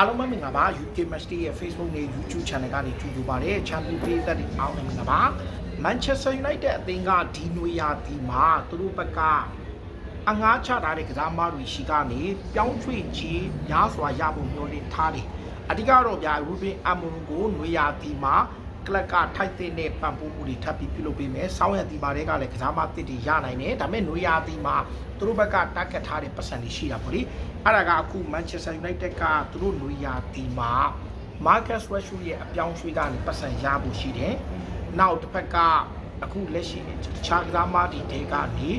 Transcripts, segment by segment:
အားလုံးပဲမင်္ဂလာပါ UK Match Day ရဲ့ Facebook နဲ့ YouTube Channel ကနေကြည့်ကြပါတယ် Champion ပေးသက်တွေအားလုံးမင်္ဂလာပါ Manchester United အသင်းကဒီနွေရာသီမှာသူတို့ဘက်ကအငှားချထားတဲ့ကစားမတွေရှိကနေပြောင်းရွှေ့ကြီးများစွာရဖို့မျှော်လင့်ထားတယ်အဓိကတော့ဗျာ Ruben Amorim ကိုနွေရာသီမှာ ကလပ်ကထိုက်တဲ့နဲ့ပံ့ပိုးမှုတွေထပ်ပြီးပြုလုပ်ပေးမယ်။စောင်းရတီပါတွေကလည်းကစားမတစ်တွေရနိုင်တယ်။ဒါပေမဲ့နွေရာသီမှာသူတို့ဘက်ကတက်ခတ်ထားတဲ့ပတ်စံတွေရှိတာပေါ့လေ။အဲ့ဒါကအခု Manchester United ကသူတို့နွေရာသီမှာ Marcus Rashford ရဲ့အပြောင်းရွှေ့ကနေပတ်စံရဖို့ရှိတယ်။နောက်တစ်ဖက်ကအခုလက်ရှိတခြားကစားမတွေတဲကနေ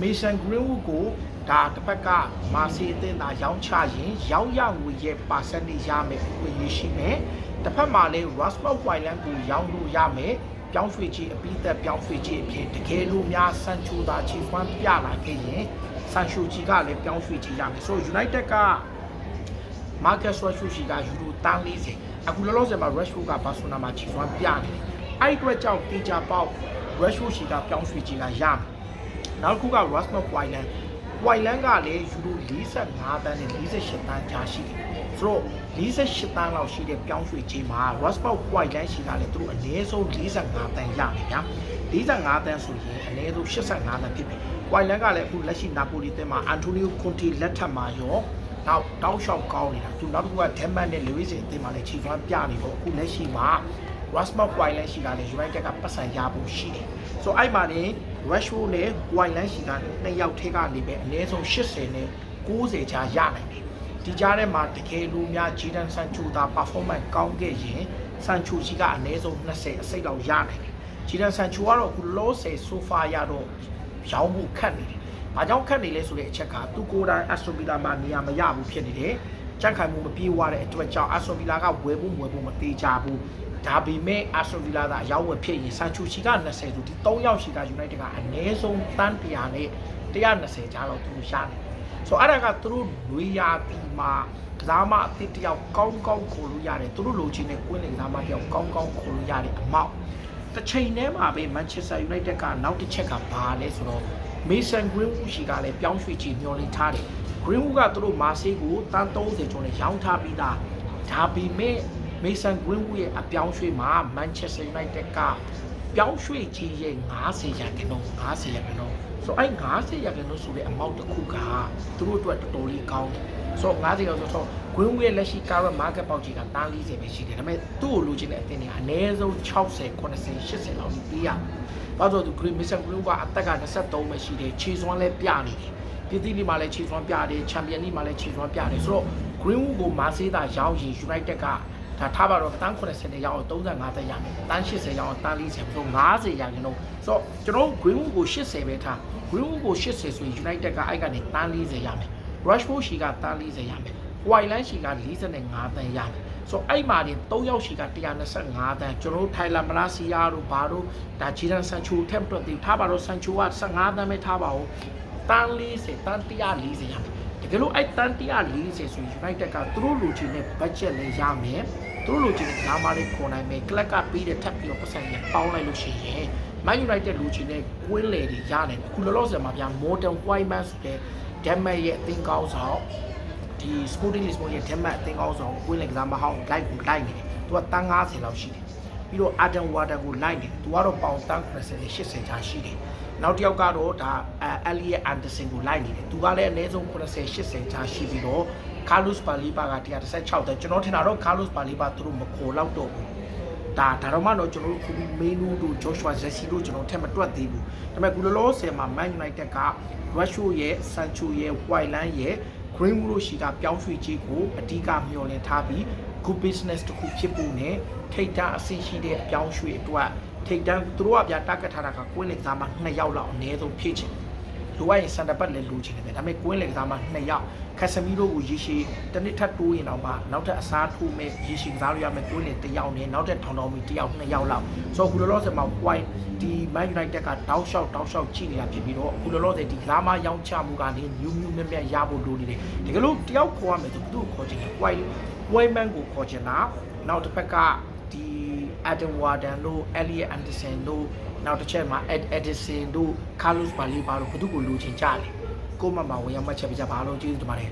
Mason Greenwood ကိုဒါတစ်ဖက်ကမာစီအသင်းသားရောင်းချရင်ရောင်းရငွေရဲ့ percentage ရမယ်အခွင့်အရေးရှိမယ်။တစ်ဖက်မှာလည်း Rasmus Hojlund ကိုရောင်းလို့ရမယ်။ပြောင်းရွှေ့ခြင်းအပြီးသက်ပြောင်းရွှေ့ခြင်းအဖြစ်တကယ်လို့များဆန်ချူသာချီဖွမ်းပြလာခဲ့ရင်ဆန်ချူချီကလည်းပြောင်းရွှေ့ခြင်းရမယ်။ဆိုတော့ United က Marcus Rashford ရှိကယူရိုတန်း40အခုလောလောဆယ်မှာ Rashford ကဘာဆိုနာမှာချီဖွမ်းပြနေတယ်။အဲ့ဒီအတွက်ကြောင့်တေချာပေါက် Rashford ရှိကပြောင်းရွှေ့ခြင်းကရမယ်။ နောက်တစ်ခုက Rasmus Hojlund Hojlund ကလည်းယူရို45တန်းနဲ့48တန်းကြားရှိတယ်။ဆိုတော့48တန်းလောက်ရှိတဲ့ပြောင်းရွှေ့ခြင်းမှာ Rasmus Hojlund ရှိကလည်းသူတို့အနည်းဆုံး45တန်းရမယ်ဗျာ။45တန်းဆိုရင်အနည်းဆုံး85တန်းဖြစ်ပြီ။ Hojlund ကလည်းအခုလက်ရှိနာပိုလီတင်းမှာ Antonio Conte လက်ထက်မှာရောနောက်တောက်လျှောက်ကောင်းနေတာသူနောက်တစ်ခုကဒက်မတ်နဲ့လူဝိစင်အသင်းမှာလည်းခြေစွမ်းပြနေတော့အခုလက်ရှိမှာ Rasmus Hojlund ရှိကလည်း United ကပတ်စံရဖို့ရှိတယ်ဆိုတော့အဲ့မှာနေ Rashford နဲ့ Hojlund ရှိကနှစ်ယောက်ထဲကနေပဲအနည်းဆုံး80နဲ့90ကြားရနိုင်တယ်ဒီကြားထဲမှာတကယ်လို့များ Jadon Sancho သာ performance ကောင်းခဲ့ရင် Sancho ရှိကအနည်းဆုံး20အစိတ်လောက်ရနိုင်တယ် Jadon Sancho ကတော့အခုလောဆယ် so far ရတော့ရောင်းဖို့ခက်နေတယ်။ဘာကြောင့်ခက်နေလဲဆိုတဲ့အချက်ကသူကိုယ်တိုင် Aston Villa မှာနေရာမရဘူးဖြစ်နေတယ်။ ကြက်ခိုင်မှုမပြေးသွားတဲ့အတွက်ကြောင့် Aston Villa ကဝယ်ဖို့မဝယ်ဖို့မသေးကြဘူး။ဒါပေမဲ့ Aston Villa ကအရောက်ဝယ်ဖြစ်ရင် Sancho ချီက20ဆိုဒီ3ယောက်ချီက United ကအနည်းဆုံးတန်း100နဲ့120ကြားလောက်သူတို့ရနေတယ်။ဆိုတော့အဲ့ဒါကသူတို့လွေရာတီမှာကစားမအသစ်တယောက်ကောင်းကောင်းခေါ်လို့ရတယ်သူတို့လိုချင်တဲ့ကွင်းလေကစားမတယောက်ကောင်းကောင်းခေါ်လို့ရတဲ့အမောက်တစ်ချိန်တည်းမှာပဲ Manchester United ကနောက်တစ်ချက်ကဘာလဲဆိုတော့ Mason Greenwood ရှိကလည်းပြောင်းရွှေ့ချင်မျှော်လင့်ထားတယ် Greenwood ကသူတို့မာဆေးကိုတန်း30ကျော်နဲ့ရောင်းထားပြီးသားဒါပေမဲ့ Mason Greenwood ရဲ့အပြောင်းရွှေ့မှာ Manchester United ကပြောင်းရွှေ့ခြင်းရဲ့90ရာခိုင်နှုန်း90ရာခိုင်နှုန်းဆိုအဲ့90ရာခိုင်နှုန်းဆိုတဲ့အမောက်တစ်ခုကသူတို့အတွက်တော်တော်လေးကောင်းတယ်ဆိုတော့90ရာဆိုတော့ Greenwood ရဲ့လက်ရှိ current market ပေါက်ကြီးကတန်း40ပဲရှိတယ်ဒါပေမဲ့သူ့ကိုလိုချင်တဲ့အသင်းတွေကအနည်းဆုံး60 80 80လောက်ပြီးရတယ်ဘာလို့လဲဆိုတော့ Green Mason Greenwood ကအသက်က23ပဲရှိတယ်ခြေစွမ်းလည်းပြနေတယ် ပြည်သီးလီမှာလည်းခြေစွမ်းပြတယ်ချန်ပီယံလီမှာလည်းခြေစွမ်းပြတယ်ဆိုတော့ Greenwood ကိုမာဆေးသာရောင်းရင် United ကဒါထားပါတော့တန်း80နဲ့ရောင်းအောင်35တက်ရမယ်တန်း80ရောင်းအောင်တန်း40ဆို50ရာခိုင်နှုန်းဆိုတော့ကျွန်တော် Greenwood ကို80ပဲထား Greenwood ကို80ဆိုရင် United ကအဲ့ကနေတန်း40ရမယ် Rashford ရှိကတန်း40ရမယ် Whiteland ရှိက45တန်းရမယ်ဆိုတော့အဲ့မှာတင်3ယောက်ရှိက125တန်းကျွန်တော်တို့ထိုင်လာမလာစီယာတို့ဘာတို့ဒါဂျီရန်ဆန်ချူထက်တွက်သေးထားပါတော့ဆန်ချူက15တန်းပဲထားပါဦး တန်း40တန်း140ရမယ်တကယ်လို့အဲ့တန်း140ဆိုရင် United ကသူတို့လူချင်းနဲ့ budget လည်းရမယ်သူတို့လူချင်းနဲ့ဒါမှလည်းခေါ်နိုင်မယ်ကလပ်ကပြီးတဲ့ထပ်ပြီးတော့ပတ်စံရပေါင်းလိုက်လို့ရှိရင် Man United လူချင်းနဲ့ကွင်းလေတွေရနိုင်တယ်အခုလောလောဆယ်မှာဗျာ Modern Whiteman ဆိုတဲ့ Denmark ရဲ့အသင်းကောင်းဆောင်ဒီ Sporting Lisbon ရဲ့ Denmark အသင်းကောင်းဆောင်ကွင်းလေကစားမဟောင်းလိုက်ကိုလိုက်နေတယ်သူကတန်း90လောက်ရှိတယ် ပြီးတော့ Adam Water ကိုလိုက်နေတယ်သူကတော့ပေါင်တန်း90နဲ့80ချာရှိတယ်နောက်တစ်ယောက်ကတော့ဒါ Elliot Anderson ကိုလိုက်နေတယ်သူကလည်းအနည်းဆုံး90 80ချာရှိပြီးတော့ Carlos Baleba က116တဲ့ကျွန်တော်ထင်တာတော့ Carlos Baleba သူတို့မခေါ်တော့တော့ဘူးဒါဒါတော့မှတော့ကျွန်တော်တို့ခုမေနူတို့ Joshua Zessi တို့ကျွန်တော်ထက်မတွက်သေးဘူးဒါပေမဲ့ကုလလောဆယ်မှာ Man United က Rashford ရဲ့ Sancho ရဲ့ Whiteland ရဲ့ Greenwood တို့ရှိကပြောင်းရွှေ့ခြင်းကိုအဓိကမျှော်လင့်ထားပြီး good business တစ်ခုဖြစ်ဖို့နဲ့ထိတ်တန့်အဆင့်ရှိတဲ့အပြောင်းရွှေ့အတွက်ထိတ်တန့်သူတို့ကဗျာတက်ကထားတာကကွင်းလင်ကစားမှာ2ယောက်လောက်အနည်းဆုံးဖြစ်ချင် လိုအပ်ရင်စန်တပတ်လည်းလိုချင်တယ်ဒါပေမဲ့ကွင်းလင်ကစားမှာ2ယောက်ခက်ဆမီတို့ကိုရေရှည်တစ်နှစ်ထပ်တိုးရင်တော့မှနောက်ထပ်အစားထိုးမဲ့ရေရှည်ကစားလို့ရမယ့်ကွင်းလင်1ယောက်နဲ့နောက်ထပ်ထောင်ထောင်မီ1ယောက်2ယောက်လောက်ဆိုတော့ခုလောလောဆယ်မှာ white ဒီ Man United ကတောက်လျှောက်တောက်လျှောက်ကြည့်နေတာဖြစ်ပြီးတော့အခုလောလောဆယ်ဒီကစားမရောင်းချမှုကနေ new new မြတ်မြတ်ရဖို့လိုနေတယ်တကယ်လို့တယောက်ခေါ်ရမယ်သူတို့ခေါ်ချင်တယ် white Whiteman ကိုခေါ်ချင်တာနောက်တစ်ဖက်ကဒီ Adam Warden တို့ Elliot Anderson တို့နောက်တစ်ချက်မှာ Ed Edison တို့ Carlos Baleba တို့ဘယ်သူကိုလိုချင်ကြလဲကိုမမဝင်ရောက်မှတ်ချက်ပြကြပါလို့ကျေးဇူးတင်ပါတယ်